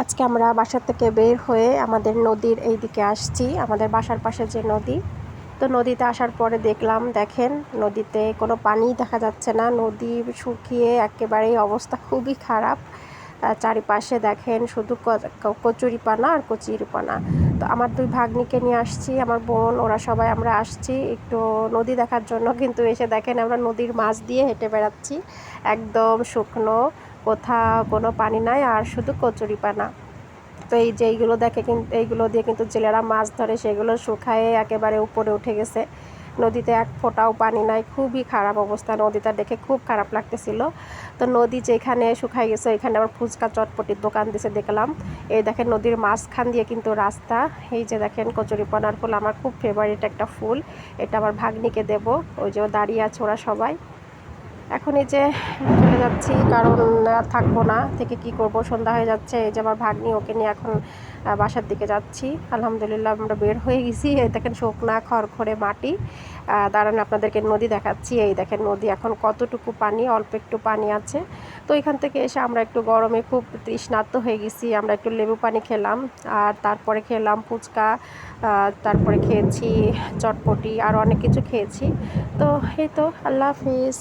আজকে আমরা বাসার থেকে বের হয়ে আমাদের নদীর এই দিকে আসছি, আমাদের বাসার পাশে যে নদী। তো নদীতে আসার পরে দেখলাম, দেখেন, নদীতে কোনো পানি দেখা যাচ্ছে না, নদী শুকিয়ে একেবারেই অবস্থা খুবই খারাপ। চারিপাশে দেখেন শুধু কচুরিপানা আর কচুরিপানা তো আমার দুই ভাগ্নিকে নিয়ে আসছি, আমার বোন, ওরা সবাই আমরা আসছি। একটু নদী দেখার জন্য কিন্তু এসে দেখেন আমরা নদীর মাছ দিয়ে হেঁটে বেড়াচ্ছি, একদম শুকনো। কোথাও কোনো পানি নাই আর শুধু কচুরিপানা তো এই যে এইগুলো দেখে কিন্তু এইগুলো দিয়ে কিন্তু জেলেরা মাছ ধরে, সেগুলো শুকায়ে একেবারে উপরে উঠে গেছে। নদীতে এক ফোঁটাও পানি নাই, খুবই খারাপ অবস্থা। নদীটা দেখে খুব খারাপ লাগতেছিল। তো নদী যেখানে শুকাই গেছে, ওইখানে আবার ফুচকা চটপটির দোকান দিছে দেখলাম। এই দেখেন নদীর মাঝখান দিয়ে কিন্তু রাস্তা। এই যে দেখেন কচুরিপানার ফুল, আমার খুব ফেভারিট একটা ফুল। এটা আমার ভাগ্নিকে দেব। ওই যে দাঁড়িয়ে আছে ওরা সবাই। এখন এই যে চলে যাচ্ছি, কারণ থাকব না। থেকে কি করব? সন্ধ্যা হয়ে যাচ্ছে, এই যে আমার ভাগ্নি ওকে নিয়ে এখন বাসার দিকে যাচ্ছি। আলহামদুলিল্লাহ আমরা বের হয়ে গেছি। এই দেখেন শুকনা খড়খড়ে মাটি। দাঁড়ান, আপনাদেরকে নদী দেখাচ্ছি। এই দেখেন নদী এখন কতটুকু পানি, অল্প একটু পানি আছে। তো এখান থেকে এসে আমরা একটু গরমে খুব তৃষ্ণার্ত হয়ে গেছি। আমরা একটু লেবু পানি খেলাম। আর তারপরে খেলাম ফুচকা তারপরে খেয়েছি চটপটি, আর অনেক কিছু খেয়েছি। তো এই তো, আল্লাহ হাফিজ।